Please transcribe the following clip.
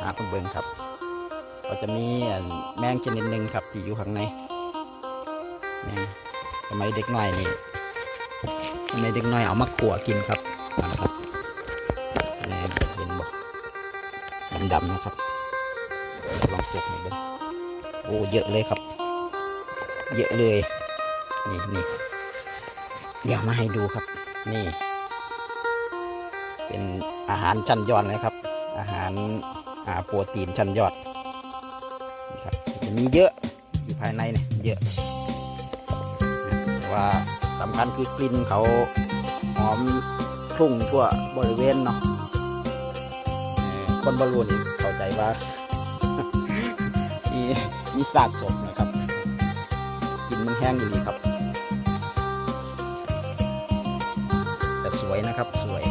หาคนเบิงครับ ก็จะมีแมงชนิดหนึ่งครับ ที่อยู่ข้างในแมงสมัยเด็กน้อยนี่สมัยเด็กน้อยเอามาขั่วกินครับนะครับแมงเห็นบ่ดำๆนะครับลองเก็บให้เบิ่งโอ้เยอะเลยครับ เยอะเลยนี่นี่เดี๋ยวมาให้ดูครับ นี่ เป็นอาหารชั้นยอดเลยครับ อาหาร อ่าโปรตีนชั้นยอดครับจะมีเยอะอยู่ภายในเนี่ยเยอะแต่ว่าสำคัญคือกลิ่นเขาหอมคลุ้งทั่วบริเวณเนาะคนบอลลูนเข้าใจว่ามีมีซากศพนะครับกลินมันแห้งอยู่ดีครับแต่สวยนะครับสวย